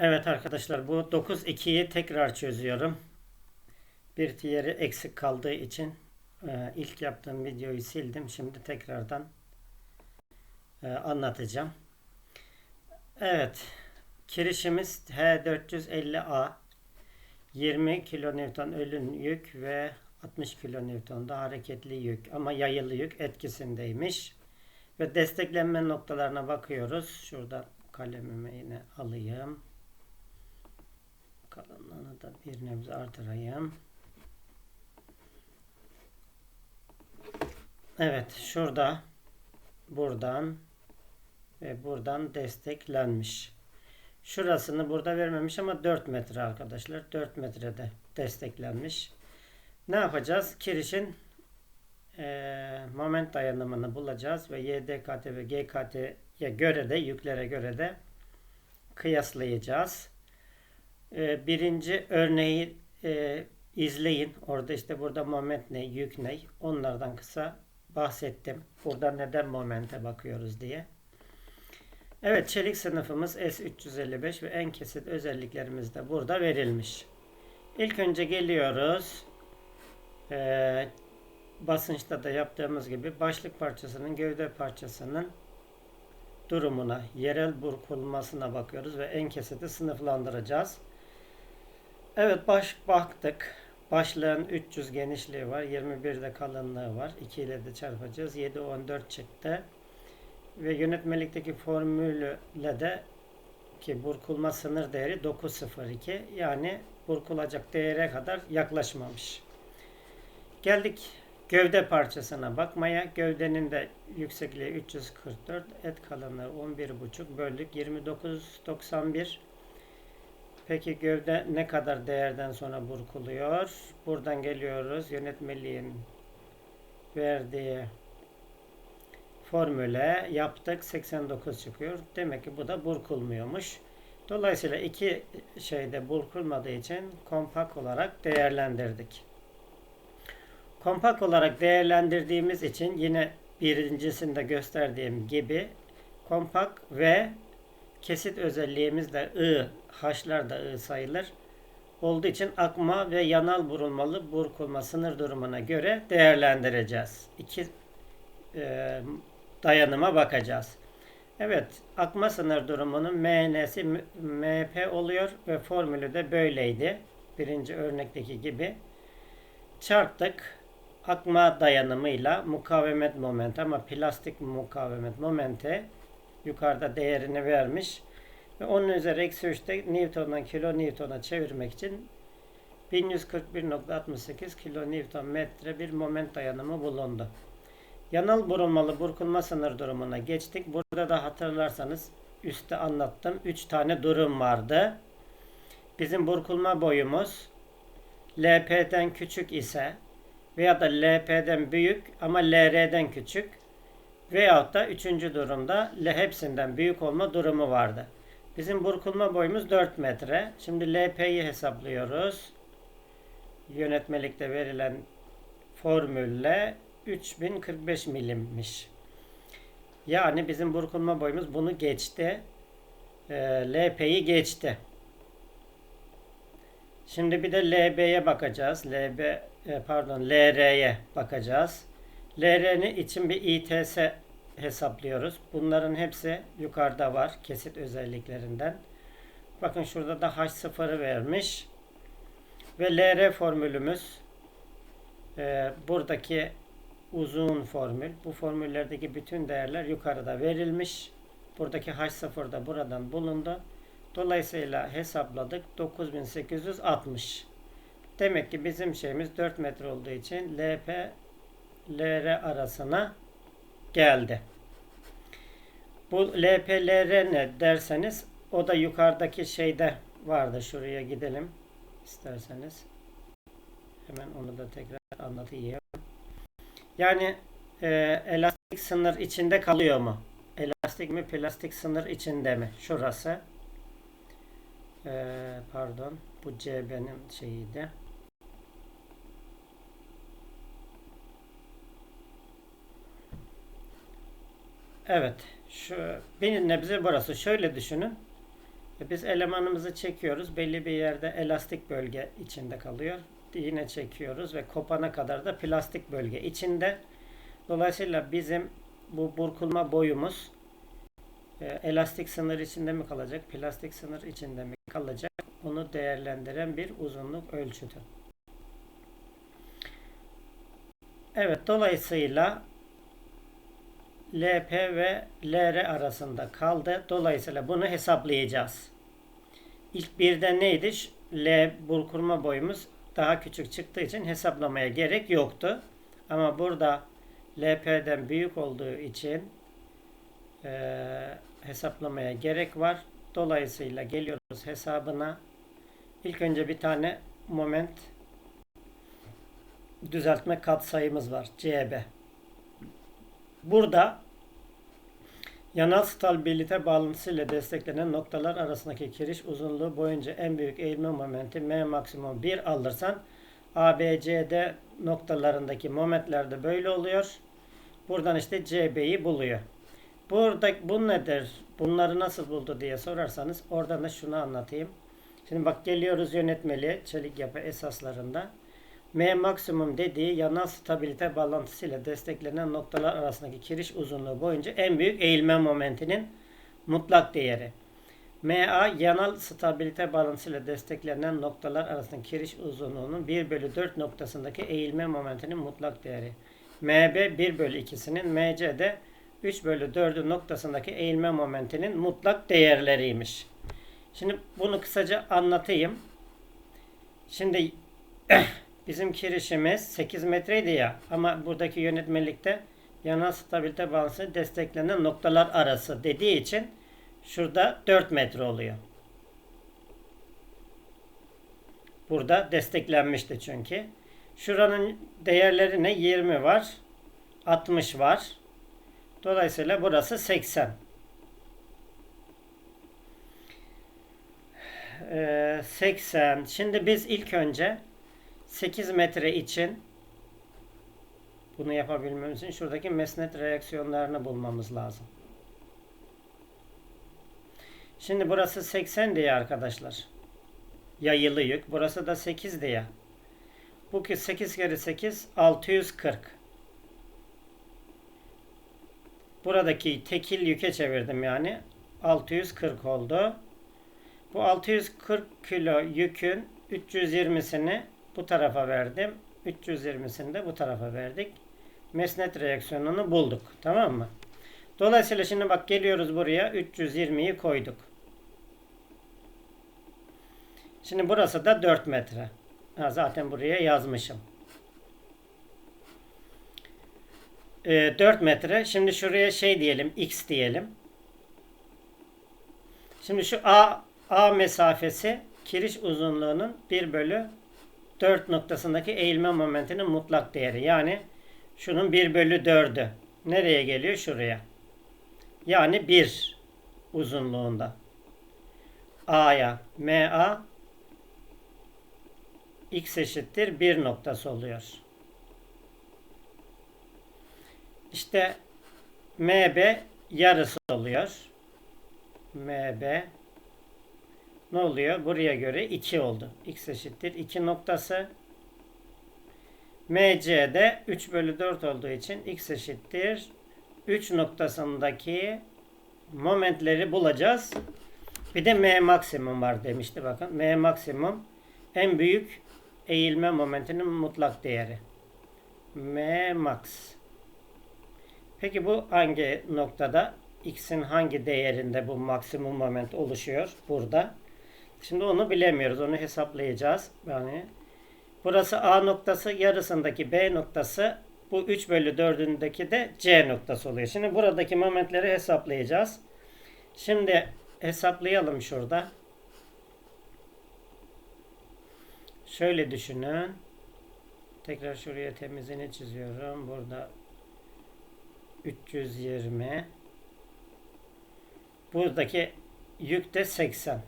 Evet arkadaşlar bu 9-2'yi tekrar çözüyorum. Bir diğeri eksik kaldığı için e, ilk yaptığım videoyu sildim. Şimdi tekrardan e, anlatacağım. Evet. Kirişimiz H450A 20 kilonewton ölün yük ve 60 kilonewton da hareketli yük ama yayılı yük etkisindeymiş. Ve desteklenme noktalarına bakıyoruz. Şuradan kalemimi yine alayım. Da bir nebze artırayım. Evet şurada buradan ve buradan desteklenmiş. Şurasını burada vermemiş ama 4 metre arkadaşlar. 4 metrede desteklenmiş. Ne yapacağız? Kirişin eee, moment dayanımını bulacağız ve YDKT ve GKT'ye göre de yüklere göre de kıyaslayacağız. Eee, birinci örneği eee, izleyin. Orada işte burada moment ne, yük ne onlardan kısa bahsettim. Burada neden momente bakıyoruz diye. Evet çelik sınıfımız S355 ve en kesit özelliklerimiz de burada verilmiş. İlk önce geliyoruz. Ee, basınçta da yaptığımız gibi başlık parçasının gövde parçasının durumuna, yerel burkulmasına bakıyoruz ve en kesiti sınıflandıracağız. Evet baş baktık. Başlığın 300 genişliği var. 21 de kalınlığı var. 2 ile de çarpacağız. 7 14 çıktı. Ve yönetmelikteki formülle de ki burkulma sınır değeri 902 yani burkulacak değere kadar yaklaşmamış. Geldik gövde parçasına bakmaya. Gövdenin de yüksekliği 344, et kalınlığı 11,5 böldük 29.91. Peki gövde ne kadar değerden sonra burkuluyor? Buradan geliyoruz. Yönetmeliğin verdiği formüle yaptık. 89 çıkıyor. Demek ki bu da burkulmuyormuş. Dolayısıyla iki şeyde burkulmadığı için kompak olarak değerlendirdik. Kompak olarak değerlendirdiğimiz için yine birincisinde gösterdiğim gibi kompak ve kesit özelliğimiz de I, H'lar da I sayılır. Olduğu için akma ve yanal burulmalı burkulma sınır durumuna göre değerlendireceğiz. İki e, dayanıma bakacağız. Evet, akma sınır durumunun MN'si MP oluyor ve formülü de böyleydi. Birinci örnekteki gibi. Çarptık. Akma dayanımıyla mukavemet momenti ama plastik mukavemet momenti yukarıda değerini vermiş. Ve onun üzeri eksi 3'te Newton'dan kilo Newton'a çevirmek için 1141.68 kilo Newton metre bir moment dayanımı bulundu. Yanal burulmalı burkulma sınır durumuna geçtik. Burada da hatırlarsanız üstte anlattım. 3 tane durum vardı. Bizim burkulma boyumuz LP'den küçük ise veya da LP'den büyük ama LR'den küçük veyahut da üçüncü durumda hepsinden büyük olma durumu vardı. Bizim burkulma boyumuz 4 metre. Şimdi LP'yi hesaplıyoruz. Yönetmelikte verilen formülle 3045 milimmiş. Yani bizim burkulma boyumuz bunu geçti. E, LP'yi geçti. Şimdi bir de LB'ye bakacağız. LB e, pardon LR'ye bakacağız. LR'nin için bir ITS hesaplıyoruz. Bunların hepsi yukarıda var kesit özelliklerinden. Bakın şurada da H0'ı vermiş. Ve LR formülümüz e, buradaki uzun formül. Bu formüllerdeki bütün değerler yukarıda verilmiş. Buradaki H0 da buradan bulundu. Dolayısıyla hesapladık 9860. Demek ki bizim şeyimiz 4 metre olduğu için LP LR arasına geldi. Bu LPLR ne derseniz o da yukarıdaki şeyde vardı. Şuraya gidelim isterseniz. Hemen onu da tekrar anlatayım. Yani e, elastik sınır içinde kalıyor mu? Elastik mi plastik sınır içinde mi? Şurası. E, pardon. Bu CB'nin şeyiydi. Evet. Şu bir nebze burası. Şöyle düşünün. E, Biz elemanımızı çekiyoruz. Belli bir yerde elastik bölge içinde kalıyor. Yine çekiyoruz ve kopana kadar da plastik bölge içinde. Dolayısıyla bizim bu burkulma boyumuz e, elastik sınır içinde mi kalacak, plastik sınır içinde mi kalacak? Onu değerlendiren bir uzunluk ölçütü. Evet, dolayısıyla LP ve LR arasında kaldı. Dolayısıyla bunu hesaplayacağız. İlk birde neydi? L burkulma boyumuz daha küçük çıktığı için hesaplamaya gerek yoktu. Ama burada LP'den büyük olduğu için eee, hesaplamaya gerek var. Dolayısıyla geliyoruz hesabına. İlk önce bir tane moment düzeltme katsayımız var. CB. Burada yanal stabilite bağlantısıyla desteklenen noktalar arasındaki kiriş uzunluğu boyunca en büyük eğilme momenti M maksimum 1 alırsan ABCD noktalarındaki momentler de böyle oluyor. Buradan işte CB'yi buluyor. Burada bu nedir? Bunları nasıl buldu diye sorarsanız oradan da şunu anlatayım. Şimdi bak geliyoruz yönetmeliğe çelik yapı esaslarında. M maksimum dediği yanal stabilite bağlantısıyla desteklenen noktalar arasındaki kiriş uzunluğu boyunca en büyük eğilme momentinin mutlak değeri. MA yanal stabilite bağlantısıyla desteklenen noktalar arasındaki kiriş uzunluğunun 1 bölü 4 noktasındaki eğilme momentinin mutlak değeri. MB 1 bölü 2'sinin MC de 3 bölü 4'ü noktasındaki eğilme momentinin mutlak değerleriymiş. Şimdi bunu kısaca anlatayım. Şimdi bizim kirişimiz 8 metreydi ya ama buradaki yönetmelikte yanal stabilite bağlantısı desteklenen noktalar arası dediği için şurada 4 metre oluyor. Burada desteklenmişti çünkü. Şuranın değerleri ne? 20 var. 60 var. Dolayısıyla burası 80. Ee, 80. Şimdi biz ilk önce 8 metre için bunu yapabilmemiz için şuradaki mesnet reaksiyonlarını bulmamız lazım. Şimdi burası 80 diye arkadaşlar. Yayılı yük. Burası da 8 diye. Bu ki 8 kere 8 640. Buradaki tekil yüke çevirdim yani. 640 oldu. Bu 640 kilo yükün 320'sini bu tarafa verdim. 320'sini de bu tarafa verdik. Mesnet reaksiyonunu bulduk. Tamam mı? Dolayısıyla şimdi bak geliyoruz buraya 320'yi koyduk. Şimdi burası da 4 metre. Ha, zaten buraya yazmışım. Ee, 4 metre. Şimdi şuraya şey diyelim. X diyelim. Şimdi şu A, A mesafesi kiriş uzunluğunun 1 bölü 4 noktasındaki eğilme momentinin mutlak değeri. Yani şunun 1 bölü 4'ü. Nereye geliyor? Şuraya. Yani 1 uzunluğunda. A'ya. MA x eşittir 1 noktası oluyor. İşte MB yarısı oluyor. MB ne oluyor? Buraya göre 2 oldu. X eşittir 2 noktası. MC de 3 bölü 4 olduğu için X eşittir 3 noktasındaki momentleri bulacağız. Bir de M maksimum var demişti bakın. M maksimum en büyük eğilme momentinin mutlak değeri. M max. Peki bu hangi noktada? X'in hangi değerinde bu maksimum moment oluşuyor? Burada. Şimdi onu bilemiyoruz. Onu hesaplayacağız. Yani burası A noktası yarısındaki B noktası bu 3 bölü 4'ündeki de C noktası oluyor. Şimdi buradaki momentleri hesaplayacağız. Şimdi hesaplayalım şurada. Şöyle düşünün. Tekrar şuraya temizini çiziyorum. Burada 320. Buradaki yük de 80.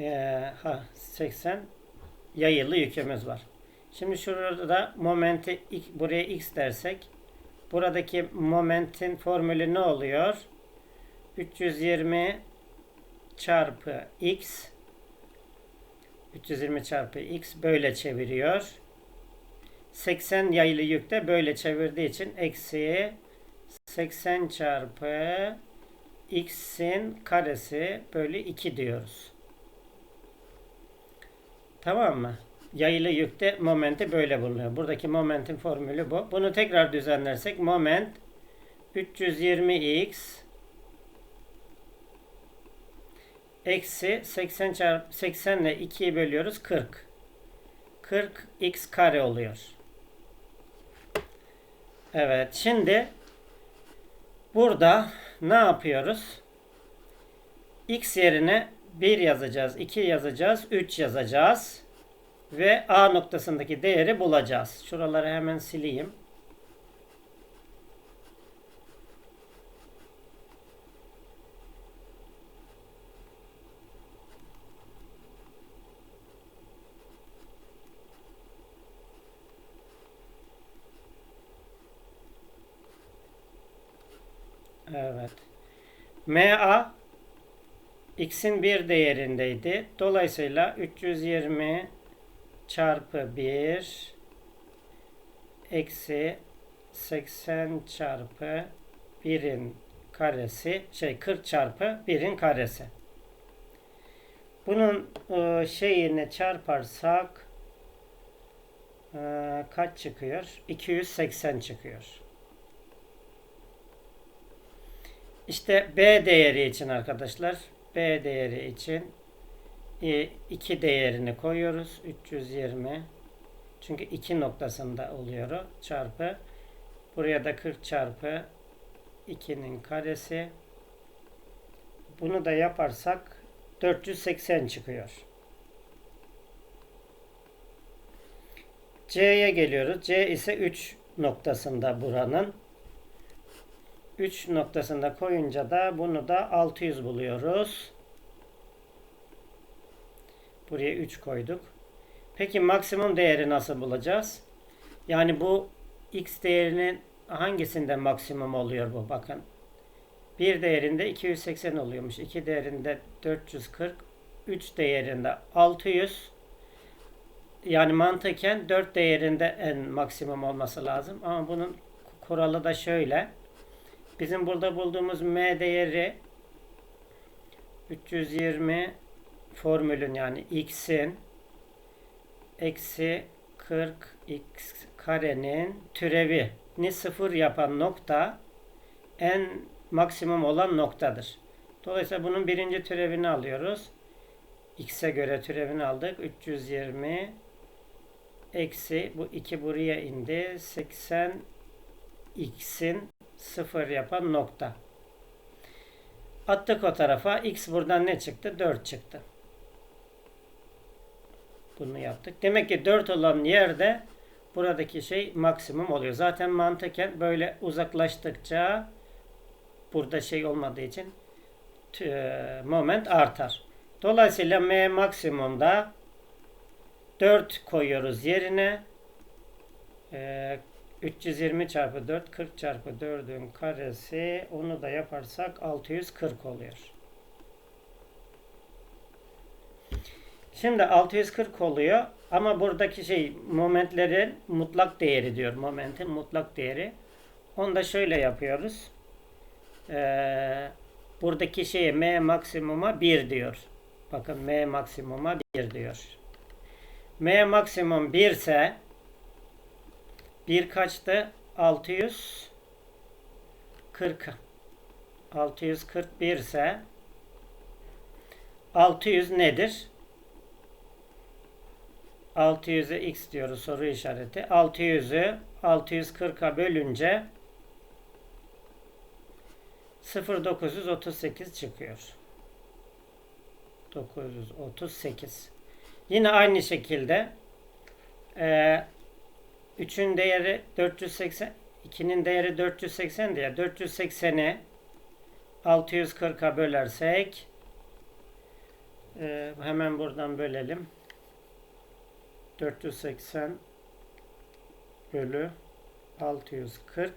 Ee, ha 80 yayılı yükümüz var. Şimdi şurada momenti buraya x dersek buradaki momentin formülü ne oluyor? 320 çarpı x 320 çarpı x böyle çeviriyor. 80 yaylı yükte böyle çevirdiği için eksi 80 çarpı x'in karesi bölü 2 diyoruz. Tamam mı? Yaylı yükte momenti böyle bulunuyor. Buradaki momentin formülü bu. Bunu tekrar düzenlersek moment 320x eksi 80 çarpı 80 ile 2'yi bölüyoruz 40. 40 x kare oluyor. Evet şimdi burada ne yapıyoruz? x yerine 1 yazacağız, 2 yazacağız, 3 yazacağız ve a noktasındaki değeri bulacağız. Şuraları hemen sileyim. Evet. MA x'in bir değerindeydi. Dolayısıyla 320 çarpı 1 eksi 80 çarpı 1'in karesi şey 40 çarpı 1'in karesi. Bunun e, şeyini çarparsak e, kaç çıkıyor? 280 çıkıyor. İşte B değeri için arkadaşlar B değeri için 2 değerini koyuyoruz. 320 çünkü 2 noktasında oluyor çarpı buraya da 40 çarpı 2'nin karesi bunu da yaparsak 480 çıkıyor. C'ye geliyoruz. C ise 3 noktasında buranın. 3 noktasında koyunca da bunu da 600 buluyoruz. Buraya 3 koyduk. Peki maksimum değeri nasıl bulacağız? Yani bu x değerinin hangisinde maksimum oluyor bu? Bakın. Bir değerinde 280 oluyormuş. 2 değerinde 440. 3 değerinde 600. Yani mantıken 4 değerinde en maksimum olması lazım. Ama bunun kuralı da şöyle. Bizim burada bulduğumuz m değeri 320 formülün yani x'in eksi 40 x karenin türevini sıfır yapan nokta en maksimum olan noktadır. Dolayısıyla bunun birinci türevini alıyoruz. x'e göre türevini aldık. 320 eksi bu 2 buraya indi. 80 x'in sıfır yapan nokta. Attık o tarafa. X buradan ne çıktı? 4 çıktı. Bunu yaptık. Demek ki 4 olan yerde buradaki şey maksimum oluyor. Zaten mantıken böyle uzaklaştıkça burada şey olmadığı için e, moment artar. Dolayısıyla M maksimumda 4 koyuyoruz yerine. 320 e, çarpı 4 40 çarpı 4'ün karesi onu da yaparsak 640 oluyor. Şimdi 640 oluyor ama buradaki şey momentlerin mutlak değeri diyor. Momentin mutlak değeri. Onu da şöyle yapıyoruz. Ee, buradaki şeye M maksimuma 1 diyor. Bakın M maksimuma 1 diyor. M maksimum 1 ise 1 kaçtı? 640 641 ise 600 nedir? 600'e x diyoruz soru işareti. 600'ü 640'a bölünce 0,938 çıkıyor. 938. Yine aynı şekilde 3'ün değeri 480 2'nin değeri 480 diye 480'i 640'a bölersek e, hemen buradan bölelim. 480 bölü 640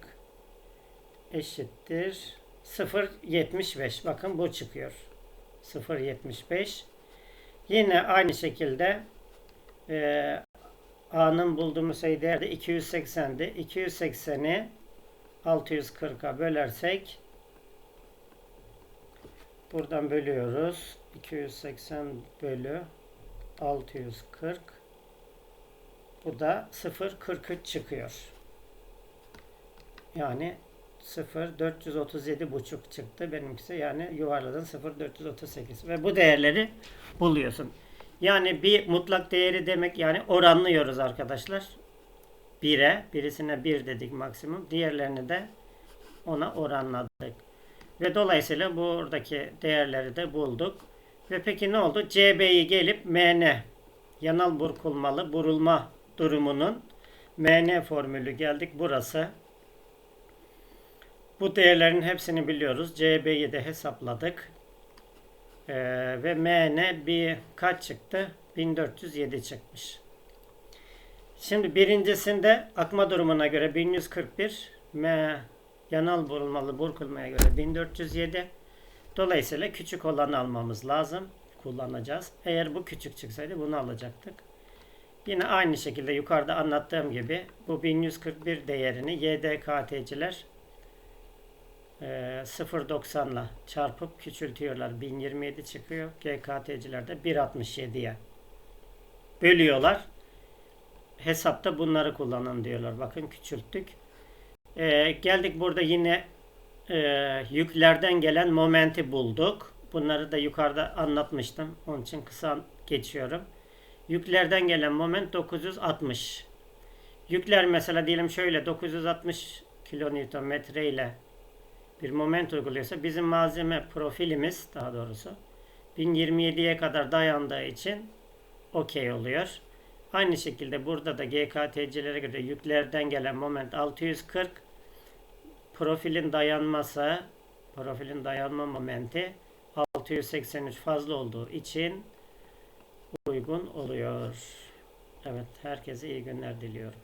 eşittir 0.75. Bakın bu çıkıyor. 0.75. Yine aynı şekilde e, A'nın bulduğumuz sayı değer de 280'di. 280'i 640'a bölersek buradan bölüyoruz. 280 bölü 640 bu da 0.43 çıkıyor. Yani 0 437 buçuk çıktı benimkisi yani yuvarladın 0 438 ve bu değerleri buluyorsun. Yani bir mutlak değeri demek yani oranlıyoruz arkadaşlar. 1'e birisine 1 dedik maksimum diğerlerini de ona oranladık. Ve dolayısıyla buradaki değerleri de bulduk. Ve peki ne oldu? CB'yi gelip MN yanal burkulmalı burulma durumunun MN formülü geldik burası. Bu değerlerin hepsini biliyoruz. CB'yi de hesapladık. Ee, ve MN bir kaç çıktı? 1407 çıkmış. Şimdi birincisinde akma durumuna göre 1141, M yanal burulmalı burkulmaya göre 1407. Dolayısıyla küçük olanı almamız lazım. Kullanacağız. Eğer bu küçük çıksaydı bunu alacaktık. Yine aynı şekilde yukarıda anlattığım gibi bu 1141 değerini YDKT'ciler e, 0.90 ile çarpıp küçültüyorlar. 1027 çıkıyor. GKT'ciler de 1.67'ye bölüyorlar. Hesapta bunları kullanın diyorlar. Bakın küçülttük. E, geldik burada yine e, yüklerden gelen momenti bulduk. Bunları da yukarıda anlatmıştım. Onun için kısa geçiyorum. Yüklerden gelen moment 960. Yükler mesela diyelim şöyle 960 kilonewtonmetre ile bir moment uyguluyorsa bizim malzeme profilimiz daha doğrusu 1027'ye kadar dayandığı için okey oluyor. Aynı şekilde burada da GKT'cilere göre yüklerden gelen moment 640 profilin dayanması profilin dayanma momenti 683 fazla olduğu için uygun oluyor. Evet herkese iyi günler diliyorum.